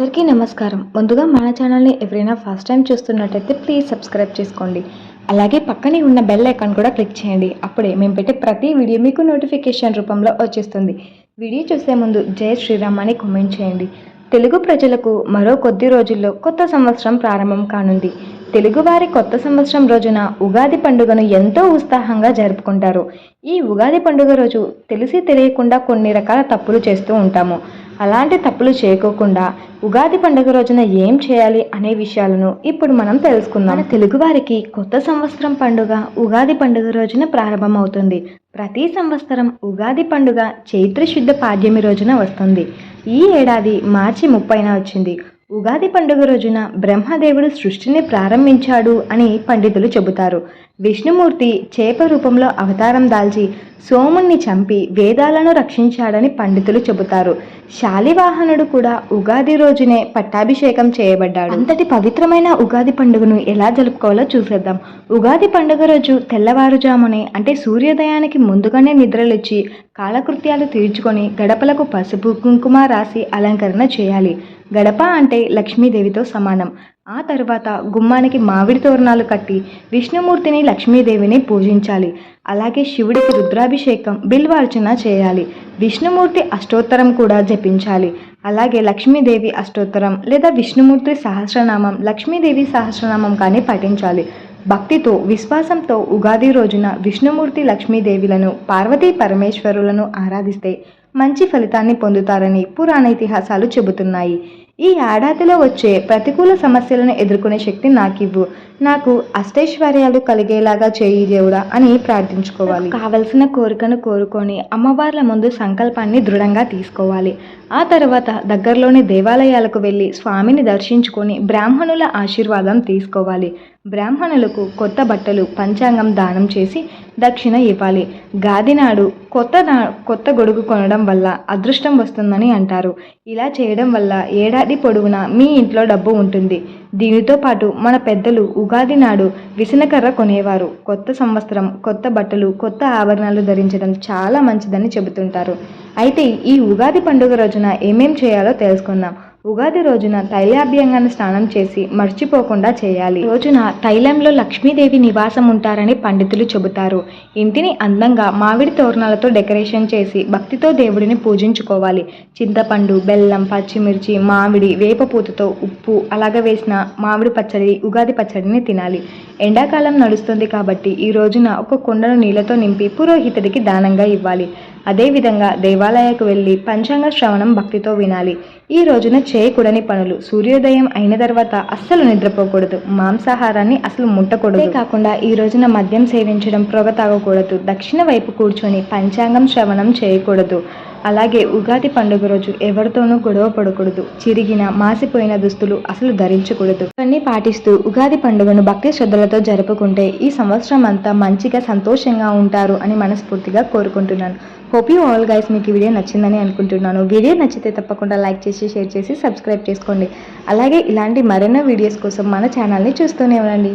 అందరికీ నమస్కారం. ముందుగా మన ఛానల్ని ఎవరైనా ఫస్ట్ టైం చూస్తున్నట్టయితే ప్లీజ్ సబ్స్క్రైబ్ చేసుకోండి. అలాగే పక్కనే ఉన్న బెల్ ఐకాన్ కూడా క్లిక్ చేయండి. అప్పుడే మేము పెట్టే ప్రతి వీడియో మీకు నోటిఫికేషన్ రూపంలో వచ్చేస్తుంది. వీడియో చూసే ముందు జై శ్రీరామ్ అని కామెంట్ చేయండి. తెలుగు ప్రజలకు మరో కొద్ది రోజుల్లో కొత్త సంవత్సరం ప్రారంభం కానుంది. తెలుగువారి కొత్త సంవత్సరం రోజున ఉగాది పండుగను ఎంతో ఉత్సాహంగా జరుపుకుంటారు. ఈ ఉగాది పండుగ రోజు తెలిసి తెలియకుండా కొన్ని రకాల తప్పులు చేస్తూ ఉంటాము. అలాంటి తప్పులు చేయకోకుండా ఉగాది పండుగ రోజున ఏం చేయాలి అనే విషయాలను ఇప్పుడు మనం తెలుసుకుందాం. మన తెలుగువారికి కొత్త సంవత్సరం పండుగ ఉగాది పండుగ రోజున ప్రారంభమవుతుంది. ప్రతి సంవత్సరం ఉగాది పండుగ చైత్రశుద్ధ పాడ్యమి రోజున వస్తుంది. ఈ ఏడాది మార్చి ముప్పైన వచ్చింది. ఉగాది పండుగ రోజున బ్రహ్మదేవుడు సృష్టిని ప్రారంభించాడు అని పండితులు చెబుతారు. విష్ణుమూర్తి చేప రూపంలో అవతారం దాల్చి సోముణ్ణి చంపి వేదాలను రక్షించాడని పండితులు చెబుతారు. శాలివాహనుడు కూడా ఉగాది రోజునే పట్టాభిషేకం చేయబడ్డాడు. అంతటి పవిత్రమైన ఉగాది పండుగను ఎలా జరుపుకోవాలో చూసేద్దాం. ఉగాది పండుగ రోజు తెల్లవారుజామునే అంటే సూర్యోదయానికి ముందుగానే నిద్రలిచ్చి కాలకృత్యాలు తీర్చుకొని గడపలకు పసుపు కుంకుమ రాసి అలంకరణ చేయాలి. గడప అంటే లక్ష్మీదేవితో సమానం. ఆ తర్వాత గుమ్మానికి మామిడి తోరణాలు కట్టి విష్ణుమూర్తిని లక్ష్మీదేవిని పూజించాలి. అలాగే శివుడికి రుద్రాభిషేకం బిల్వార్చన చేయాలి. విష్ణుమూర్తి అష్టోత్తరం కూడా జపించాలి. అలాగే లక్ష్మీదేవి అష్టోత్తరం లేదా విష్ణుమూర్తి సహస్రనామం లక్ష్మీదేవి సహస్రనామం కానీ పఠించాలి భక్తితో విశ్వాసంతో ఉగాది రోజున విష్ణుమూర్తి లక్ష్మీదేవిలను పార్వతీ పరమేశ్వరులను ఆరాధిస్తే మంచి ఫలితాన్ని పొందుతారని పురాణ ఇతిహాసాలు చెబుతున్నాయి. ఈ ఏడాదిలో వచ్చే ప్రతికూల సమస్యలను ఎదుర్కొనే శక్తి నాకివ్వు. నాకు అష్టైశ్వర్యాలు కలిగేలాగా చేయి దేవుడా అని ప్రార్థించుకోవాలి. కావలసిన కోరికను కోరుకొని అమ్మవార్ల ముందు సంకల్పాన్ని దృఢంగా తీసుకోవాలి. ఆ తర్వాత దగ్గరలోని దేవాలయాలకు వెళ్ళి స్వామిని దర్శించుకొని బ్రాహ్మణుల ఆశీర్వాదం తీసుకోవాలి. బ్రాహ్మణులకు కొత్త బట్టలు పంచాంగం దానం చేసి దక్షిణ ఇవ్వాలి. గాదినాడు కొత్త కొత్త గొడుగు కొనడం వల్ల అదృష్టం వస్తుందని అంటారు. ఇలా చేయడం వల్ల ఏడాది పొడవునా మీ ఇంట్లో డబ్బు ఉంటుంది. దీనితో పాటు మన పెద్దలు ఉగాది నాడు విసనకర్ర కొనేవారు. కొత్త సంవత్సరం కొత్త బట్టలు కొత్త ఆభరణాలు ధరించడం చాలా మంచిదని చెబుతుంటారు. అయితే ఈ ఉగాది పండుగ రోజున ఏమేం చేయాలో తెలుసుకుందాం. ఉగాది రోజున తైలాభ్యంగాన్ని స్నానం చేసి మర్చిపోకుండా చేయాలి. రోజున తైలంలో లక్ష్మీదేవి నివాసం ఉంటారని పండితులు చెబుతారు. ఇంటిని అందంగా మామిడి తోరణాలతో డెకరేషన్ చేసి భక్తితో దేవుడిని పూజించుకోవాలి. చింతపండు బెల్లం పచ్చిమిర్చి మామిడి వేపపూతతో ఉప్పు అలాగ వేసిన మామిడి పచ్చడి ఉగాది పచ్చడిని తినాలి. ఎండాకాలం నడుస్తుంది కాబట్టి ఈ రోజున ఒక కుండను నీళ్ళతో నింపి పురోహితుడికి దానంగా ఇవ్వాలి. అదేవిధంగా దేవాలయకు వెళ్ళి పంచాంగ శ్రవణం భక్తితో వినాలి. ఈ రోజున చేయకూడని పనులు సూర్యోదయం అయిన తర్వాత అస్సలు నిద్రపోకూడదు. మాంసాహారాన్ని అసలు ముట్టకూడదు. కాకుండా ఈ రోజున మద్యం సేవించడం పొగ తాగకూడదు దక్షిణ వైపు కూర్చొని పంచాంగం శ్రవణం చేయకూడదు. అలాగే ఉగాది పండుగ రోజు ఎవరితోనూ గొడవ పడకూడదు. చిరిగిన మాసిపోయిన దుస్తులు అసలు ధరించకూడదు. ఇవన్నీ పాటిస్తూ ఉగాది పండుగను భక్తి శ్రద్ధలతో జరుపుకుంటే ఈ సంవత్సరం అంతా మంచిగా సంతోషంగా ఉంటారు అని మనస్ఫూర్తిగా కోరుకుంటున్నాను. హోప్ యూ ఆల్ గైస్ మీకు ఈ వీడియో నచ్చిందని అనుకుంటున్నాను. వీడియో నచ్చితే తప్పకుండా లైక్ చేసి షేర్ చేసి సబ్స్క్రైబ్ చేసుకోండి. అలాగే ఇలాంటి మరెన్నో వీడియోస్ కోసం మన ఛానల్ని చూస్తూనే ఉండండి.